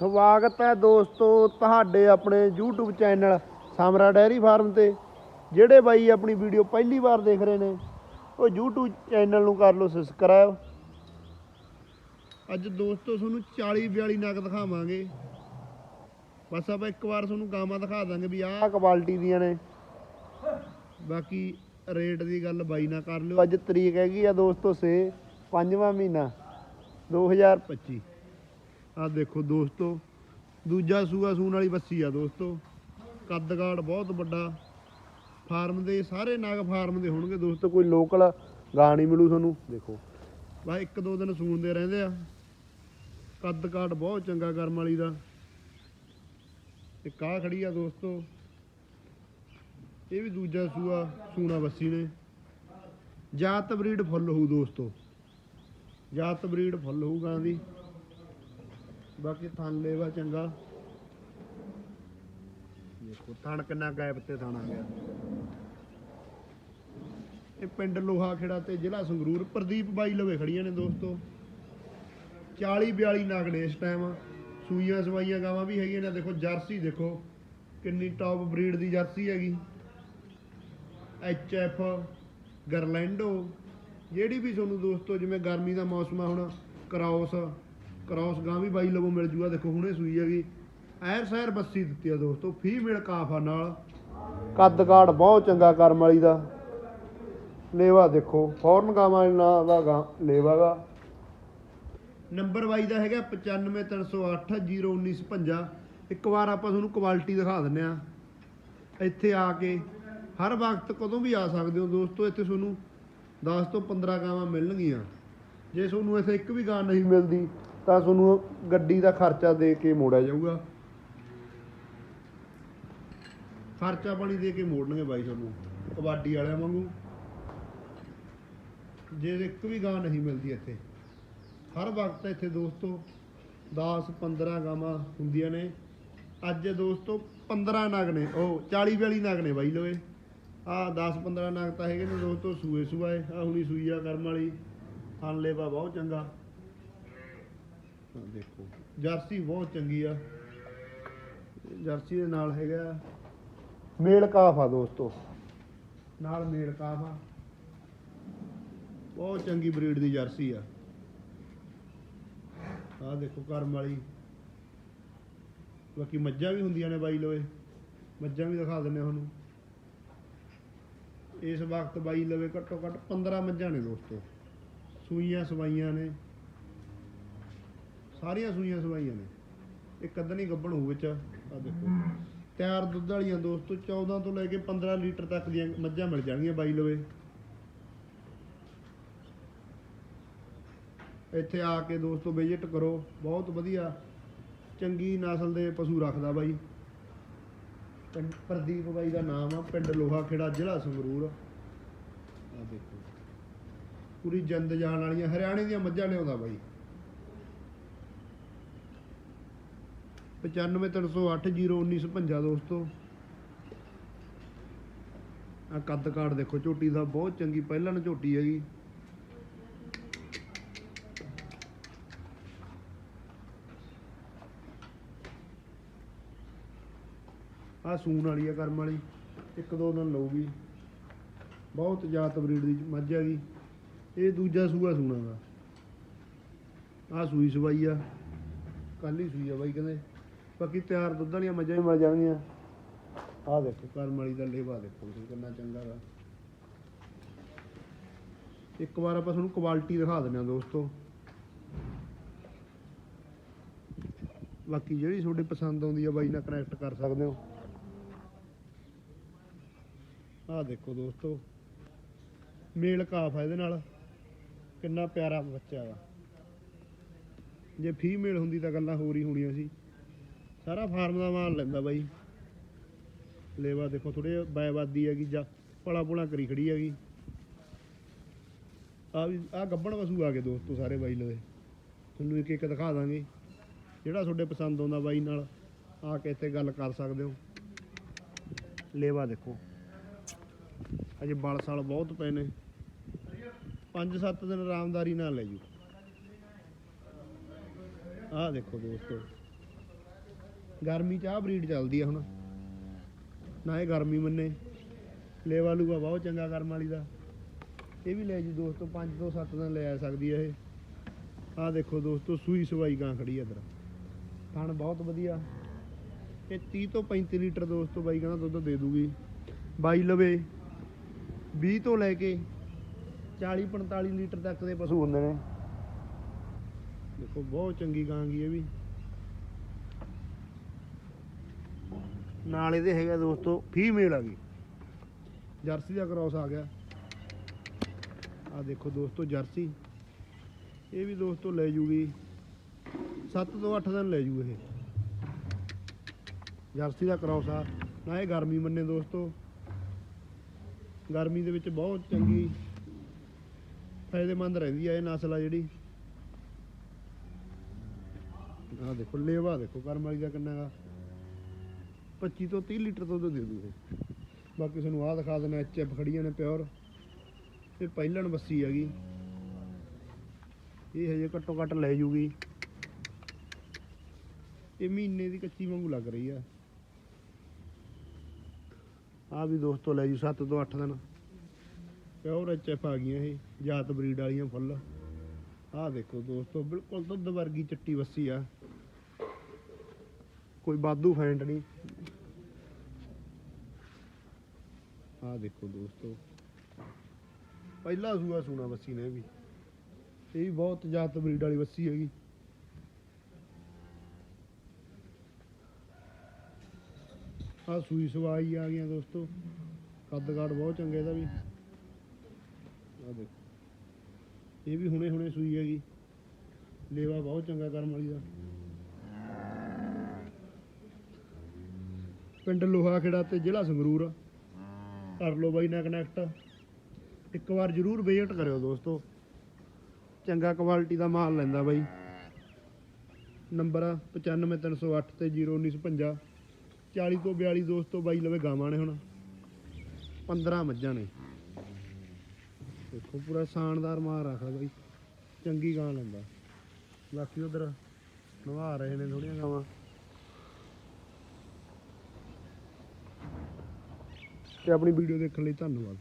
ਸਵਾਗਤ ਹੈ ਦੋਸਤੋ ਤੁਹਾਡੇ ਆਪਣੇ YouTube channel Samra dairy farm ਤੇ, ਜਿਹੜੇ ਬਾਈ ਆਪਣੀ ਵੀਡੀਓ ਪਹਿਲੀ ਵਾਰ ਦੇਖ ਰਹੇ ਨੇ, ਉਹ YouTube ਚੈਨਲ ਨੂੰ ਕਰ ਲਓ ਸਬਸਕ੍ਰਾਈਬ ਅੱਜ ਦੋਸਤੋ ਤੁਹਾਨੂੰ 40 42 ਨਗ ਦਿਖਾਵਾਂਗੇ। ਬਸ ਆਪਾਂ ਇੱਕ ਵਾਰ ਤੁਹਾਨੂੰ ਗਾਵਾਂ ਦਿਖਾ ਦਾਂਗੇ ਵੀ ਆਹ ਕੁਆਲਿਟੀ ਦੀਆਂ ਨੇ। ਬਾਕੀ ਰੇਟ ਦੀ ਗੱਲ ਬਾਈ ਨਾਲ ਕਰ ਲਿਓ। ਅੱਜ ਤਰੀਕ ਹੈਗੀ ਆ ਦੋਸਤੋ ਸੇ ਪੰਜਵਾਂ ਮਹੀਨਾ 2025 ਆ ਦੇਖੋ ਦੋਸਤੋ, ਦੂਜਾ ਸੂਆ ਸੂਣ ਵਾਲੀ ਬੱਸੀ ਆ ਦੋਸਤੋ। ਕੱਦਗਾੜ ਬਹੁਤ ਵੱਡਾ। ਫਾਰਮ ਦੇ, ਸਾਰੇ ਨਾਗ ਫਾਰਮ ਦੇ ਹੋਣਗੇ ਦੋਸਤੋ, ਕੋਈ ਲੋਕਲ ਗਾਂ ਨਹੀਂ ਮਿਲੂ ਤੁਹਾਨੂੰ। ਦੇਖੋ ਬਾ ਇੱਕ ਦੋ ਦਿਨ ਸੂਣਦੇ ਰਹਿੰਦੇ ਆ। ਕੱਦਗਾੜ ਬਹੁਤ ਚੰਗਾ ਕਰਮ ਵਾਲੀ ਦਾ। ਤੇ ਕਾਹ ਖੜੀ ਆ ਦੋਸਤੋ। ਇਹ ਵੀ ਦੂਜਾ ਸੂਆ ਸੂਣਾ ਬੱਸੀ ਨੇ। ਜਾਤ ਬਰੀਡ ਫੁੱਲ ਹੋਊ ਦੋਸਤੋ। ਜਾਤ ਬਰੀਡ ਫੁੱਲ ਹੋਊ ਗਾਂ ਦੀ। ਬਾਕੀ ਥਣ ਲੇਵਾ ਚੰਗਾ। ਦੇਖੋ, ਥਣ ਕਿੰਨਾ ਗੈਪ ਤੇ ਥਣ ਆ ਗਿਆ। ਇਹ ਪਿੰਡ ਲੋਹਾ ਖੇੜਾ ਤੇ ਜ਼ਿਲ੍ਹਾ ਸੰਗਰੂਰ ਪ੍ਰਦੀਪ ਬਾਈ ਲਵੇ ਖੜੀਆਂ ਨੇ ਦੋਸਤੋ। 40 42 ਨਾਗ ਨੇ ਇਸ ਟਾਈਮ ਸੂਈਆਂ ਸਵਾਈਆਂ ਗਾਵਾਂ ਵੀ ਹੈਗੀਆਂ ਨੇ। ਦੇਖੋ, ਜਰਸੀ ਦੇਖੋ, ਕਿੰਨੀ ਟੌਪ ਬਰੀਡ ਦੀ ਜਰਸੀ ਹੈਗੀ। ਐਚ ਐਫ ਗਰਲੈਂਡੋ ਜਿਹੜੀ ਵੀ ਤੁਹਾਨੂੰ ਦੋਸਤੋ, ਜਿਵੇਂ ਗਰਮੀ ਦਾ ਮੌਸਮ ਆ ਹੁਣ, ਕਰਾਉਸ ਕਰਾਉਸ ਗਾਂ ਵੀ ਬਾਈ ਲਵੋ ਮਿਲ ਜੂਗਾ। ਦੇਖੋ ਹੁਣੇ ਸੂਈ ਹੈਗੀ। ਐਰ ਸੈਰ ਬੱਸੀ ਦਿੱਤੀ ਆ ਦੋਸਤੋ। ਫੀਮੇਲ ਕਾਫਾ ਨਾਲ। ਕੱਦ ਕਾੜ ਬਹੁਤ ਚੰਗਾ ਕਰਮ ਵਾਲੀ ਦਾ। ਲੇਵਾ ਦੇਖੋ, ਫੌਰਨ ਗਾਵਾਂ ਨਾਲ ਦਾ ਗਾਂ ਲੇਵਾਗਾ ਨੰਬਰ ਬਾਈ ਦਾ ਹੈਗਾ 9530801955 ਇੱਕ ਵਾਰ ਆਪਾਂ ਤੁਹਾਨੂੰ ਕੁਆਲਿਟੀ ਦਿਖਾ ਦਿੰਨੇ ਆ ਇੱਥੇ ਆ ਕੇ ਹਰ ਵਕਤ ਕਦੋਂ ਵੀ ਆ ਸਕਦੇ ਹੋ ਦੋਸਤੋ। ਇੱਥੇ ਤੁਹਾਨੂੰ 10 ਤੋਂ 15 ਗਾਵਾਂ ਮਿਲਣਗੀਆਂ। ਜੇ ਤੁਹਾਨੂੰ ਇੱਥੇ ਇੱਕ ਵੀ ਗਾਂ ਨਹੀਂ ਮਿਲਦੀ ਤਾਂ ਤੁਹਾਨੂੰ ਗੱਡੀ ਦਾ ਖਰਚਾ ਦੇ ਕੇ ਮੋੜਿਆ ਜਾਊਗਾ। ਖਰਚਾ ਪਾਣੀ ਦੇ ਕੇ ਮੋੜਨਗੇ ਬਾਈ ਤੁਹਾਨੂੰ, ਕਬੱਡੀ ਵਾਲਿਆਂ ਵਾਂਗੂ। ਜੇ ਇੱਕ ਵੀ ਗਾਂ ਨਹੀਂ ਮਿਲਦੀ ਇੱਥੇ, ਹਰ ਵਕਤ ਇੱਥੇ ਦੋਸਤੋ 10 15 ਗਾਵਾਂ ਹੁੰਦੀਆਂ ਨੇ। ਅੱਜ ਦੋਸਤੋ 15 ਨਗ ਨੇ, ਉਹ 40 42 ਨਗ ਨੇ ਬਾਈ ਲਵੇ ਆ 10 15 ਨਗ ਤਾਂ ਹੈਗੇ ਨੇ ਦੋਸਤੋ, ਸੂਏ ਸੂਆਏ ਆ ਹੁਣੀ ਸੂਈ ਆ ਕਰਮ ਵਾਲੀ। ਹਣ ਲੇਵਾ ਬਹੁਤ ਚੰਗਾ। ਆਹ ਦੇਖੋ। ਜਰਸੀ ਬਹੁਤ ਚੰਗੀ ਆ। ਜਰਸੀ ਦੇ ਨਾਲ ਹੈਗਾ ਮੇਲ ਕਾਫ ਆ ਦੋਸਤੋ। ਨਾਲ ਮੇਲ ਕਾਫ ਆ। ਬਹੁਤ ਚੰਗੀ ਬਰੀਡ ਦੀ ਜਰਸੀ ਆ। ਆਹ ਦੇਖੋ ਕਰਮ ਵਾਲੀ। ਬਾਕੀ ਮੱਝਾਂ ਵੀ ਹੁੰਦੀਆਂ ਨੇ ਬਾਈ ਲੋਏ। ਮੱਝਾਂ ਵੀ ਦਿਖਾ ਦਿੰਨੇ ਤੁਹਾਨੂੰ। ਇਸ ਵਕਤ ਬਾਈ ਲਵੇ ਘੱਟੋ ਘੱਟ 15 ਮੱਝਾਂ ਨੇ ਦੋਸਤੋ। ਸੂਈਆਂ ਸਵਾਈਆਂ ਨੇ। ਸਾਰੀਆਂ ਸੂਈਆਂ ਸਵਾਈਆਂ ਨੇ। ਇੱਕ ਨਹੀਂ, ਗੱਬਣ ਹੋਊ ਵਿੱਚ। ਆ ਦੇਖੋ। ਤਿਆਰ ਦੁੱਧ ਵਾਲੀਆਂ ਦੋਸਤੋ 14 ਤੋਂ ਲੈ ਕੇ 15 ਲੀਟਰ ਤੱਕ ਦੀਆਂ ਮੱਝਾਂ ਮਿਲ ਜਾਣਗੀਆਂ ਬਾਈ ਲਵੇ। ਇੱਥੇ ਆ ਕੇ ਦੋਸਤੋ ਵਿਜ਼ਿਟ ਕਰੋ। ਬਹੁਤ ਵਧੀਆ। ਚੰਗੀ ਨਸਲ ਦੇ ਪਸ਼ੂ ਰੱਖਦਾ ਬਾਈ। ਪ੍ਰਦੀਪ ਬਾਈ ਦਾ ਨਾਮ ਆ, ਪਿੰਡ ਲੋਹਾ ਖੇੜਾ ਜ਼ਿਲ੍ਹਾ ਸੰਗਰੂਰ। ਆ ਦੇਖੋ। ਪੂਰੀ ਜਿੰਦ ਜਾਣ ਵਾਲੀਆਂ, ਹਰਿਆਣੇ ਦੀਆਂ ਮੱਝਾਂ ਲਿਆਉਂਦਾ ਬਾਈ। 9530801955 ਦੋਸਤੋ। ਆ ਕੱਦ ਕਾੜ ਦੇਖੋ, ਝੋਟੀ ਦਾ ਬਹੁਤ ਚੰਗੀ, ਪਹਿਲਾਂ ਨੂੰ ਝੋਟੀ ਹੈਗੀ। ਆ ਸੂਣ ਵਾਲੀ ਆ ਕਰਮ ਵਾਲੀ, ਇੱਕ ਦੋ ਨਾਲ ਲਊਗੀ। ਬਹੁਤ ਜਾਤ ਬਰੀਡ ਦੀ ਮੱਝ ਹੈਗੀ। ਇਹ ਦੂਜਾ ਸੂਆ ਸੂਣਾ ਦਾ। ਆ ਸੂਈ ਸਵਾਈ ਆ ਕੱਲ ਹੀ ਸੂਈ ਆ ਬਾਈ ਕਹਿੰਦੇ। ਬਾਕੀ ਤਿਆਰ ਦੁੱਧ ਵਾਲੀਆਂ ਮੱਝਾਂ ਵੀ ਮਿਲ ਜਾਣਗੀਆਂ। ਆਹ ਦੇਖੋ ਕਰਮ ਵਾਲੀ ਦਾ ਲੇਵਾ ਦੇਖੋ ਤੁਸੀਂ ਕਿੰਨਾ ਚੰਗਾ ਦਾ ਇੱਕ ਵਾਰ ਆਪਾਂ ਤੁਹਾਨੂੰ ਕੁਆਲਿਟੀ ਦਿਖਾ ਦਿੰਦੇ ਆ ਦੋਸਤੋ। ਬਾਕੀ ਜਿਹੜੀ ਤੁਹਾਡੇ ਪਸੰਦ ਆਉਂਦੀ ਆ ਬਾਈ ਨਾਲ ਕਨੈਕਟ ਕਰ ਸਕਦੇ ਹੋ। ਆਹ ਦੇਖੋ ਦੋਸਤੋ, ਮੇਲ ਕਾਫ ਆ ਇਹਦੇ ਨਾਲ। ਕਿੰਨਾ ਪਿਆਰਾ ਬੱਚਾ ਵਾ। ਜੇ ਫੀਮੇਲ ਹੁੰਦੀ ਤਾਂ ਗੱਲਾਂ ਹੋਰ ਹੀ ਹੋਣੀਆਂ ਸੀ। ਸਾਰਾ ਫਾਰਮ ਦਾ ਮਾਲ ਲੈਂਦਾ ਬਾਈ। ਲੇਵਾ ਦੇਖੋ ਥੋੜੇ ਬਾਇਵਾਦੀ ਹੈਗੀ, ਜਾਂ ਪਲਾ ਪੁਲਾ ਕਰੀ ਖੜੀ ਹੈਗੀ। ਆ ਵੀ ਆ ਗੱਬਣ ਵਸੂ ਆ ਗਏ ਦੋਸਤੋ ਸਾਰੇ ਬਾਈ ਲਵੇ। ਤੁਹਾਨੂੰ ਇੱਕ ਇੱਕ ਦਿਖਾ ਦਾਂਗੇ। ਜਿਹੜਾ ਤੁਹਾਡੇ ਪਸੰਦ ਆਉਂਦਾ ਬਾਈ ਨਾਲ, ਆ ਕੇ ਇੱਥੇ ਗੱਲ ਕਰ ਸਕਦੇ ਹੋ। ਲੇਵਾ ਦੇਖੋ। ਅਜੇ ਬਲ ਸਾਲ ਬਹੁਤ ਪਏ ਨੇ। 5-7 ਦਿਨ ਆਰਾਮਦਾਰੀ ਨਾਲ ਲੈ ਜੂ ਆਹ ਦੇਖੋ ਦੋਸਤੋ। ਗਰਮੀ ਚ ਆਹ ਬਰੀਡ ਚੱਲਦੀ ਆ ਹੁਣ। ਨਾ ਇਹ ਗਰਮੀ ਮੰਨੇ। ਲੇਵਾ ਲੂਗਾ ਬਹੁਤ ਚੰਗਾ ਕਰਮ ਵਾਲੀ ਦਾ। ਇਹ ਵੀ ਲੈ ਜੀ ਦੋਸਤੋ 5 ਤੋਂ 7 ਦਿਨ ਲੈ ਆ ਸਕਦੀ ਹੈ ਇਹ। ਆਹ ਦੇਖੋ ਦੋਸਤੋ, ਸੂਈ ਸਵਾਈ ਗਾਂ ਖੜੀ ਆ ਇੱਧਰ। ਥਣ ਬਹੁਤ ਵਧੀਆ। ਇਹ 30 ਤੋਂ 35 ਲੀਟਰ ਦੋਸਤੋ ਬਾਈ ਕਹਿੰਦਾ ਦੁੱਧ ਦੇ ਦੂਗੀ। ਬਾਈ ਲਵੇ 20 ਤੋਂ ਲੈ ਕੇ 40 45 ਲੀਟਰ ਤੱਕ ਦੇ ਪਸ਼ੂ ਹੁੰਦੇ ਨੇ। ਦੇਖੋ ਬਹੁਤ ਚੰਗੀ ਗਾਂ ਗੀ ਇਹ ਵੀ। ਨਾਲ ਇਹਦੇ ਹੈਗਾ ਦੋਸਤੋ ਫੀਮੇਲ ਆ ਗਈ। ਜਰਸੀ ਦਾ ਕ੍ਰਾਸ ਆ ਗਿਆ। ਆ ਦੇਖੋ ਦੋਸਤੋ, ਜਰਸੀ। ਇਹ ਵੀ ਦੋਸਤੋ ਲੈ ਜੂਗੀ। 7 ਤੋਂ 8 ਦਿਨ ਲੈ ਜੂ ਇਹ। ਜਰਸੀ ਦਾ ਕ੍ਰਾਸ ਆ। ਨਾ ਇਹ ਗਰਮੀ ਮੰਨੇ ਦੋਸਤੋ। ਗਰਮੀ ਦੇ ਵਿੱਚ ਬਹੁਤ ਚੰਗੀ ਫਾਇਦੇਮੰਦ ਰਹਿੰਦੀ ਆ ਇਹ ਨਸਲ ਆ ਜਿਹੜੀ। ਆ ਦੇਖੋ, ਲੇਵਾ ਦੇਖੋ, ਕਰਮ ਵਾਲੀ ਦਾ ਕਿੰਨਾ ਗਾ 25 ਤੋਂ 30 ਲੀਟਰ ਦੁੱਧ ਦੇ ਦੂ ਇਹ। ਬਾਕੀ ਤੁਹਾਨੂੰ ਆਹ ਦਿਖਾ ਦੇਣਾ ਐਚਐਫ ਖੜੀਆਂ ਨੇ ਪਿਓਰ। ਇਹ ਪਹਿਲਣ ਬੱਸੀ ਹੈਗੀ। ਇਹ ਹਜੇ ਘੱਟੋ ਘੱਟ ਲੈ ਜੂਗੀ। ਇਹ ਮਹੀਨੇ ਦੀ ਕੱਚੀ ਵਾਂਗੂ ਲੱਗ ਰਹੀ ਆ। ਆ ਵੀ ਦੋਸਤੋ ਲੈ ਜੂ 7 ਤੋਂ 8 ਦਿਨ। ਪਿਓਰ ਐਚਐਫ ਆ ਗਈਆਂ ਇਹ, ਜਾਤ ਬਰੀਡ ਵਾਲੀਆਂ ਫੁੱਲ। ਆਹ ਦੇਖੋ ਦੋਸਤੋ, ਬਿਲਕੁਲ ਦੁੱਧ ਵਰਗੀ ਚਿੱਟੀ ਬੱਸੀ ਆ। ਕੋਈ ਬਾਦੂ ਫੈਂਟ ਨਹੀਂ। ਆਹ ਦੇਖੋ ਦੋਸਤੋ। ਪਹਿਲਾ ਸੂਆ ਸੂਣਾ ਵੱਸੀ ਨੇ ਵੀ। ਇਹ ਵੀ ਬਹੁਤ ਜਾਤ ਬਰੀਡ ਵਾਲੀ ਵੱਸੀ ਹੈਗੀ। ਆ ਸੂਈ ਸਵਾਈ ਆ ਗਈਆਂ ਦੋਸਤੋ। ਕੱਦ ਕਾਠ ਬਹੁਤ ਚੰਗੇ ਇਹਦਾ ਵੀ। ਆ ਦੇਖੋ। ਇਹ ਵੀ ਹੁਣੇ ਹੁਣੇ ਸੂਈ ਹੈਗੀ। ਲੇਵਾ ਬਹੁਤ ਚੰਗਾ ਕਰਮ ਵਾਲੀ ਦਾ। ਪਿੰਡ ਲੋਹਾ ਖੇੜਾ ਤੇ ਜ਼ਿਲ੍ਹਾ ਸੰਗਰੂਰ ਆ। ਕਰ ਲਓ ਬਾਈ ਨਾਲ ਕਨੈਕਟ ਇੱਕ ਵਾਰ ਜਰੂਰ ਵਿਜ਼ਿਟ ਕਰਿਓ ਦੋਸਤੋ। ਚੰਗਾ ਕੁਆਲਿਟੀ ਦਾ ਮਾਲ ਲੈਂਦਾ ਬਾਈ। ਨੰਬਰ ਆ 95308 ਤੇ 01950 40 ਤੋਂ 42 ਦੋਸਤੋ ਬਾਈ ਲਵੇ ਗਾਵਾਂ ਨੇ ਹੁਣ। 15 ਮੱਝਾਂ ਨੇ। ਦੇਖੋ ਪੂਰਾ ਸ਼ਾਨਦਾਰ ਮਾਰ ਰੱਖਦਾ ਬਾਈ। ਚੰਗੀ ਗਾਂ ਲੈਂਦਾ। ਬਾਕੀ ਉਧਰ ਨਵਾ ਰਹੇ ਨੇ ਥੋੜੀਆਂ ਗਾਵਾਂ। ਤੇ ਆਪਣੀ ਵੀਡੀਓ ਦੇਖਣ ਲਈ ਧੰਨਵਾਦ।